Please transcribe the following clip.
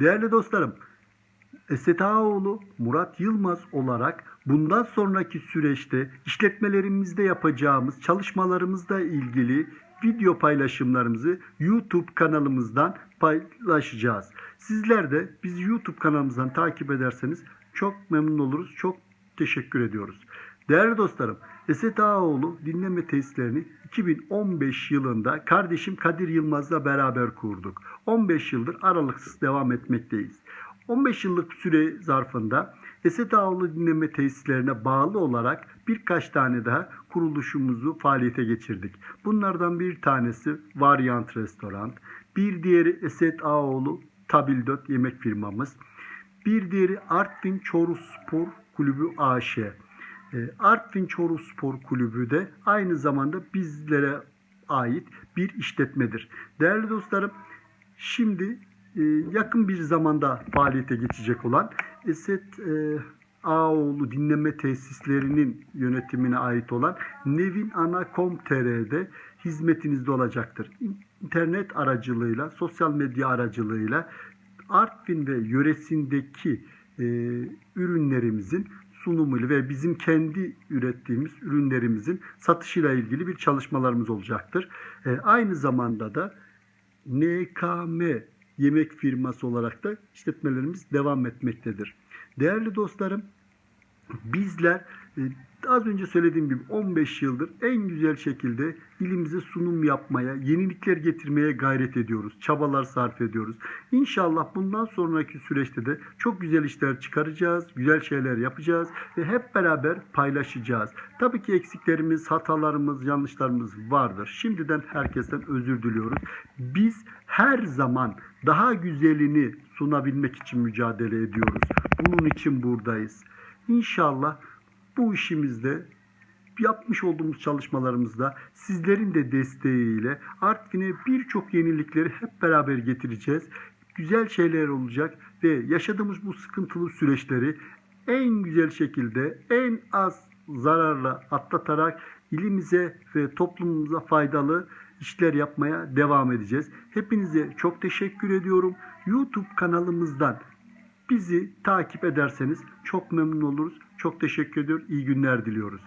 Değerli dostlarım, Eset Ağaoğlu, Murat Yılmaz olarak bundan sonraki süreçte işletmelerimizde yapacağımız çalışmalarımızla ilgili video paylaşımlarımızı YouTube kanalımızdan paylaşacağız. Sizler de bizi YouTube kanalımızdan takip ederseniz çok memnun oluruz. Çok teşekkür ediyoruz. Değerli dostlarım, Eset Ağaoğlu dinleme tesislerini 2015 yılında kardeşim Kadir Yılmaz'la beraber kurduk. 15 yıldır aralıksız devam etmekteyiz. 15 yıllık süre zarfında Eset Ağaoğlu dinleme tesislerine bağlı olarak birkaç tane daha kuruluşumuzu faaliyete geçirdik. Bunlardan bir tanesi Varyant Restoran, bir diğeri Eset Ağaoğlu Tabildot yemek firmamız, bir diğeri Artvin Çoruh Spor Kulübü AŞ. E, Artvin Çoruh Spor Kulübü de aynı zamanda bizlere ait bir işletmedir. Değerli dostlarım, şimdi e, yakın bir zamanda faaliyete geçecek olan Eset e, Ağoğlu dinleme tesislerinin yönetimine ait olan Nevin Ana.com.tr'de hizmetinizde olacaktır. İnternet aracılığıyla, sosyal medya aracılığıyla Artvin ve yöresindeki e, ürünlerimizin sunumuyla ve bizim kendi ürettiğimiz ürünlerimizin satışıyla ilgili bir çalışmalarımız olacaktır. E, aynı zamanda da NKM yemek firması olarak da işletmelerimiz devam etmektedir. Değerli dostlarım, bizler e, az önce söylediğim gibi 15 yıldır en güzel şekilde ilimize sunum yapmaya, yenilikler getirmeye gayret ediyoruz. Çabalar sarf ediyoruz. İnşallah bundan sonraki süreçte de çok güzel işler çıkaracağız, güzel şeyler yapacağız ve hep beraber paylaşacağız. Tabii ki eksiklerimiz, hatalarımız, yanlışlarımız vardır. Şimdiden herkesten özür diliyoruz. Biz her zaman daha güzelini sunabilmek için mücadele ediyoruz. Bunun için buradayız. İnşallah bu işimizde yapmış olduğumuz çalışmalarımızda sizlerin de desteğiyle Artvin'e birçok yenilikleri hep beraber getireceğiz. Güzel şeyler olacak ve yaşadığımız bu sıkıntılı süreçleri en güzel şekilde en az zararla atlatarak ilimize ve toplumumuza faydalı işler yapmaya devam edeceğiz. Hepinize çok teşekkür ediyorum. YouTube kanalımızdan bizi takip ederseniz çok memnun oluruz. Çok teşekkür ediyor. İyi günler diliyoruz.